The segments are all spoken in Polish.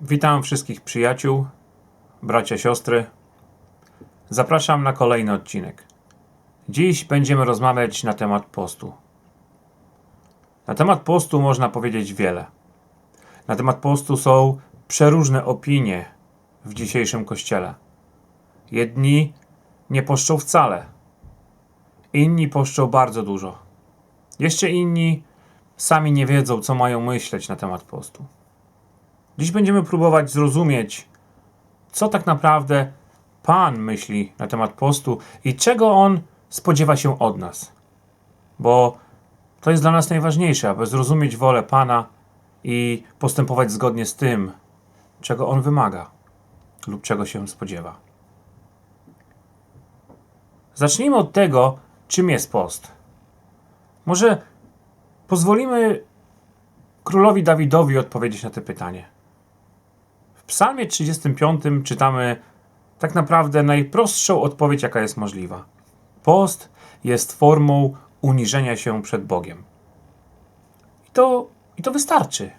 Witam wszystkich przyjaciół, bracia, siostry. Zapraszam na kolejny odcinek. Dziś będziemy rozmawiać na temat postu. Na temat postu można powiedzieć wiele. Na temat postu są przeróżne opinie w dzisiejszym kościele. Jedni nie poszczą wcale, inni poszczą bardzo dużo. Jeszcze inni sami nie wiedzą, co mają myśleć na temat postu. Dziś będziemy próbować zrozumieć, co tak naprawdę Pan myśli na temat postu i czego On spodziewa się od nas. Bo to jest dla nas najważniejsze, aby zrozumieć wolę Pana i postępować zgodnie z tym, czego On wymaga lub czego się spodziewa. Zacznijmy od tego, czym jest post. Może pozwolimy królowi Dawidowi odpowiedzieć na to pytanie. Psalmie 35 czytamy tak naprawdę najprostszą odpowiedź, jaka jest możliwa. Post jest formą uniżenia się przed Bogiem. I to, I to wystarczy.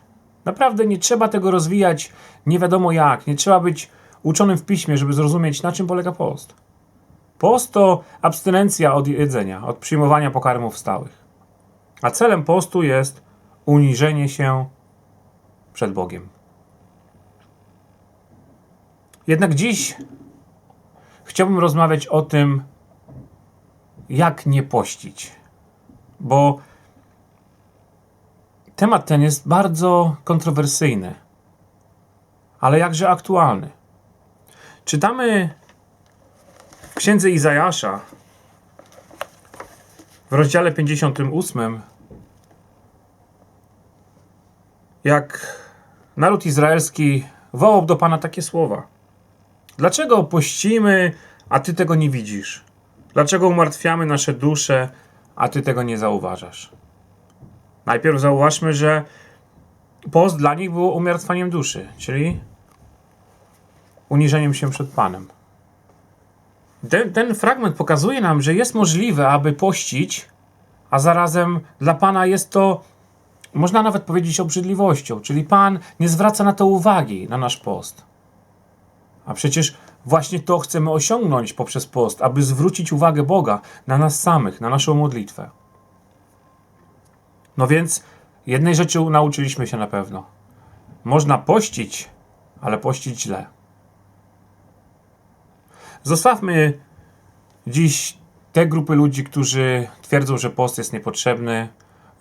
Naprawdę nie trzeba tego rozwijać nie wiadomo jak. Nie trzeba być uczonym w piśmie, żeby zrozumieć, na czym polega post. Post to abstynencja od jedzenia, od przyjmowania pokarmów stałych. A celem postu jest uniżenie się przed Bogiem. Jednak dziś chciałbym rozmawiać o tym, jak nie pościć. Bo temat ten jest bardzo kontrowersyjny, ale jakże aktualny. Czytamy w księdze Izajasza w rozdziale 58, jak naród izraelski wołał do Pana takie słowa. Dlaczego pościmy, a Ty tego nie widzisz? Dlaczego umartwiamy nasze dusze, a Ty tego nie zauważasz? Najpierw zauważmy, że post dla nich było umartwaniem duszy, czyli uniżeniem się przed Panem. Ten, ten fragment pokazuje nam, że jest możliwe, aby pościć, a zarazem dla Pana jest to, można nawet powiedzieć, obrzydliwością, czyli Pan nie zwraca na to uwagi, na nasz post. A przecież właśnie to chcemy osiągnąć poprzez post, aby zwrócić uwagę Boga na nas samych, na naszą modlitwę. No więc jednej rzeczy nauczyliśmy się na pewno. Można pościć, ale pościć źle. Zostawmy dziś te grupy ludzi, którzy twierdzą, że post jest niepotrzebny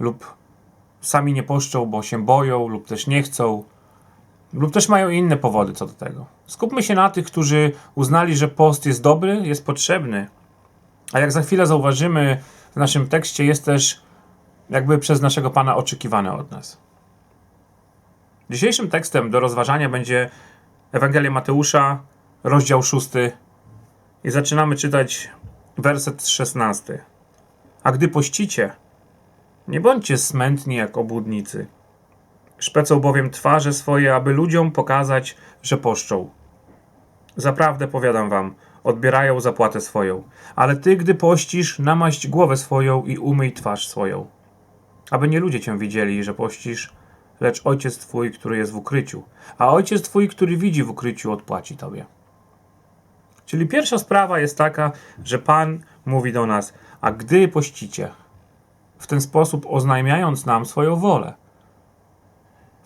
lub sami nie poszczą, bo się boją lub też nie chcą lub też mają inne powody co do tego. Skupmy się na tych, którzy uznali, że post jest dobry, jest potrzebny, a jak za chwilę zauważymy w naszym tekście, jest też jakby przez naszego Pana oczekiwane od nas. Dzisiejszym tekstem do rozważania będzie Ewangelia Mateusza, rozdział 6 i zaczynamy czytać werset 16. A gdy pościcie, nie bądźcie smętni jak obłudnicy. Szpecą bowiem twarze swoje, aby ludziom pokazać, że poszczą. Zaprawdę powiadam wam, odbierają zapłatę swoją. Ale ty, gdy pościsz, namaść głowę swoją i umyj twarz swoją. Aby nie ludzie cię widzieli, że pościsz, lecz ojciec twój, który jest w ukryciu. A ojciec twój, który widzi w ukryciu, odpłaci tobie. Czyli pierwsza sprawa jest taka, że Pan mówi do nas, a gdy pościcie, w ten sposób oznajmiając nam swoją wolę.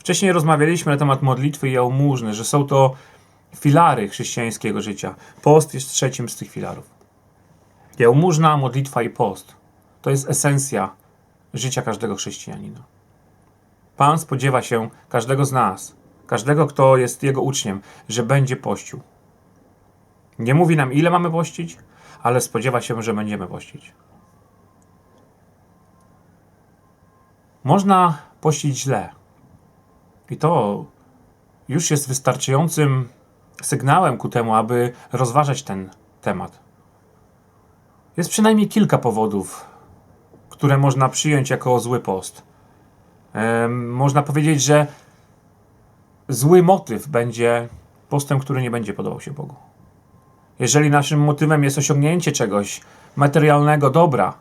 Wcześniej rozmawialiśmy na temat modlitwy i jałmużny, że są to filary chrześcijańskiego życia. Post jest trzecim z tych filarów. Jałmużna, modlitwa i post to jest esencja życia każdego chrześcijanina. Pan spodziewa się każdego z nas, każdego, kto jest jego uczniem, że będzie pościł. Nie mówi nam, ile mamy pościć, ale spodziewa się, że będziemy pościć. Można pościć źle. I to już jest wystarczającym sygnałem ku temu, aby rozważać ten temat. Jest przynajmniej kilka powodów, które można przyjąć jako zły post. Można powiedzieć, że zły motyw będzie postem, który nie będzie podobał się Bogu. Jeżeli naszym motywem jest osiągnięcie czegoś materialnego dobra,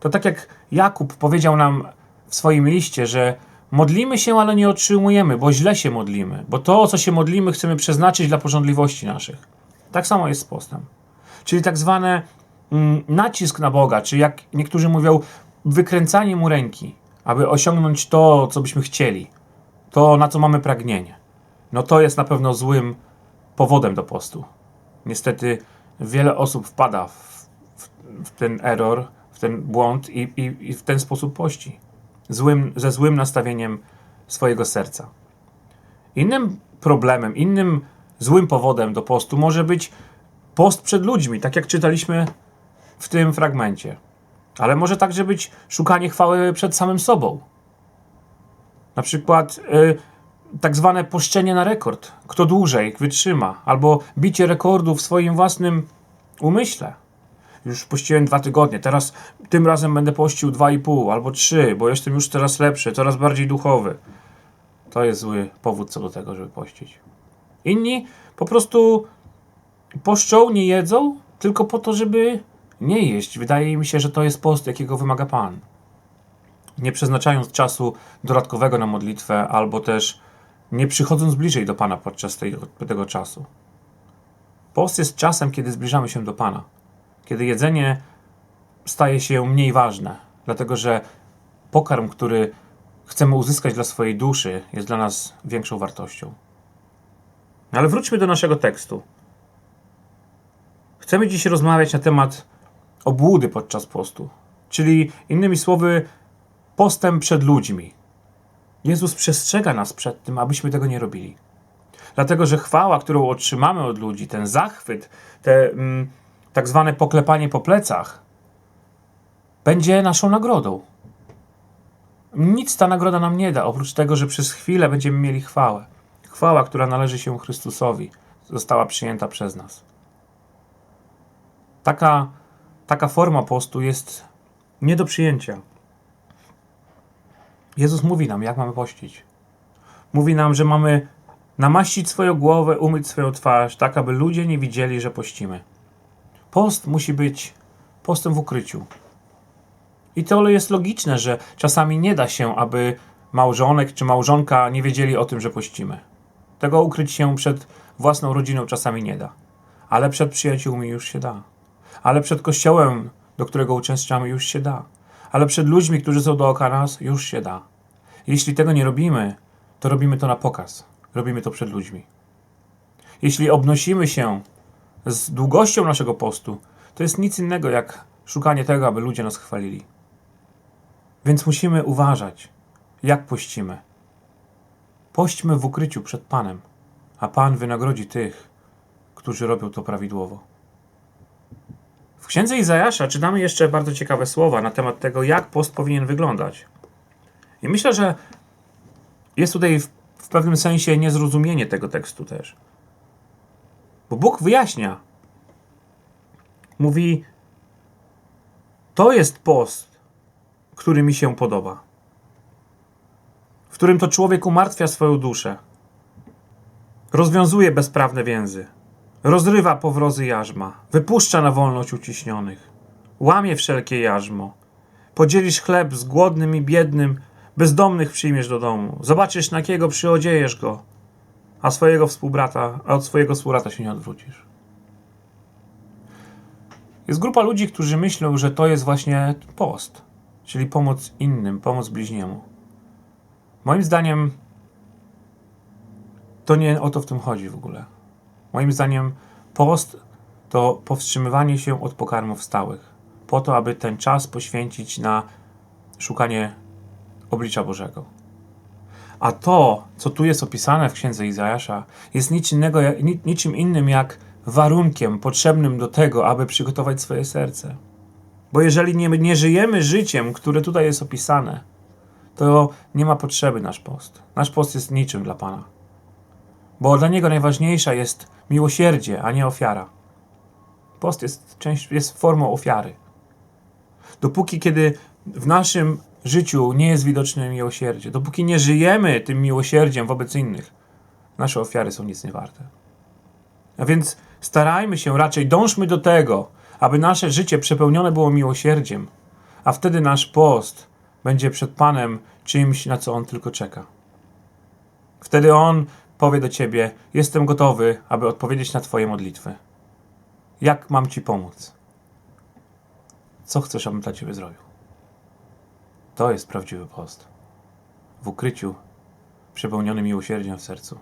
to tak jak Jakub powiedział nam w swoim liście, że Modlimy się, ale nie otrzymujemy, bo źle się modlimy, bo to, o co się modlimy, chcemy przeznaczyć dla porządliwości naszych. Tak samo jest z postem. Czyli tak zwane mm, nacisk na Boga, czy jak niektórzy mówią, wykręcanie mu ręki, aby osiągnąć to, co byśmy chcieli, to, na co mamy pragnienie. No to jest na pewno złym powodem do postu. Niestety wiele osób wpada w, w, w ten error, w ten błąd i, i, i w ten sposób pości. Złym, ze złym nastawieniem swojego serca. Innym problemem, innym złym powodem do postu może być post przed ludźmi, tak jak czytaliśmy w tym fragmencie. Ale może także być szukanie chwały przed samym sobą. Na przykład y, tak zwane poszczenie na rekord. Kto dłużej wytrzyma, albo bicie rekordu w swoim własnym umyśle. Już pościłem dwa tygodnie, teraz tym razem będę pościł dwa i pół albo trzy, bo jestem już coraz lepszy, coraz bardziej duchowy. To jest zły powód co do tego, żeby pościć. Inni po prostu poszczą, nie jedzą, tylko po to, żeby nie jeść. Wydaje mi się, że to jest post, jakiego wymaga Pan. Nie przeznaczając czasu dodatkowego na modlitwę, albo też nie przychodząc bliżej do Pana podczas tej, tego czasu. Post jest czasem, kiedy zbliżamy się do Pana, kiedy jedzenie staje się mniej ważne, dlatego że pokarm, który chcemy uzyskać dla swojej duszy, jest dla nas większą wartością. Ale wróćmy do naszego tekstu. Chcemy dziś rozmawiać na temat obłudy podczas postu, czyli innymi słowy, postem przed ludźmi. Jezus przestrzega nas przed tym, abyśmy tego nie robili. Dlatego, że chwała, którą otrzymamy od ludzi, ten zachwyt, te mm, tak zwane poklepanie po plecach, będzie naszą nagrodą. Nic ta nagroda nam nie da, oprócz tego, że przez chwilę będziemy mieli chwałę. Chwała, która należy się Chrystusowi, została przyjęta przez nas. Taka, taka forma postu jest nie do przyjęcia. Jezus mówi nam, jak mamy pościć. Mówi nam, że mamy namaścić swoją głowę, umyć swoją twarz, tak aby ludzie nie widzieli, że pościmy. Post musi być postem w ukryciu. I to jest logiczne, że czasami nie da się, aby małżonek czy małżonka nie wiedzieli o tym, że pościmy. Tego ukryć się przed własną rodziną czasami nie da. Ale przed przyjaciółmi już się da. Ale przed kościołem, do którego uczęszczamy, już się da. Ale przed ludźmi, którzy są dookoła nas, już się da. Jeśli tego nie robimy, to robimy to na pokaz. Robimy to przed ludźmi. Jeśli obnosimy się z długością naszego postu, to jest nic innego jak szukanie tego, aby ludzie nas chwalili. Więc musimy uważać, jak pościmy. Pośćmy w ukryciu przed Panem, a Pan wynagrodzi tych, którzy robią to prawidłowo. W księdze Izajasza czytamy jeszcze bardzo ciekawe słowa na temat tego, jak post powinien wyglądać. I myślę, że jest tutaj w, w pewnym sensie niezrozumienie tego tekstu też. Bo Bóg wyjaśnia. Mówi: To jest post, który mi się podoba. W którym to człowiek umartwia swoją duszę. Rozwiązuje bezprawne więzy. Rozrywa powrozy jarzma. Wypuszcza na wolność uciśnionych. Łamie wszelkie jarzmo. Podzielisz chleb z głodnym i biednym, bezdomnych przyjmiesz do domu. Zobaczysz, na jakiego przyodziejesz go, a swojego współbrata, a od swojego współbrata się nie odwrócisz. Jest grupa ludzi, którzy myślą, że to jest właśnie post, czyli pomoc innym, pomoc bliźniemu. Moim zdaniem to nie o to w tym chodzi w ogóle. Moim zdaniem post to powstrzymywanie się od pokarmów stałych, po to, aby ten czas poświęcić na szukanie oblicza Bożego. A to, co tu jest opisane w księdze Izajasza, jest nic innego, niczym innym jak warunkiem potrzebnym do tego, aby przygotować swoje serce. Bo jeżeli nie, nie żyjemy życiem, które tutaj jest opisane, to nie ma potrzeby nasz post. Nasz post jest niczym dla Pana. Bo dla Niego najważniejsza jest miłosierdzie, a nie ofiara. Post jest, część, jest formą ofiary. Dopóki, kiedy w naszym życiu nie jest widoczne miłosierdzie. Dopóki nie żyjemy tym miłosierdziem wobec innych, nasze ofiary są nic nie warte. A więc starajmy się, raczej dążmy do tego, aby nasze życie przepełnione było miłosierdziem, a wtedy nasz post będzie przed Panem czymś, na co On tylko czeka. Wtedy On powie do Ciebie: Jestem gotowy, aby odpowiedzieć na Twoje modlitwy. Jak mam Ci pomóc? Co chcesz, abym dla Ciebie zrobił? To jest prawdziwy post. W ukryciu, przepełniony miłosierdziem w sercu.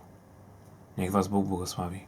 Niech Was Bóg błogosławi.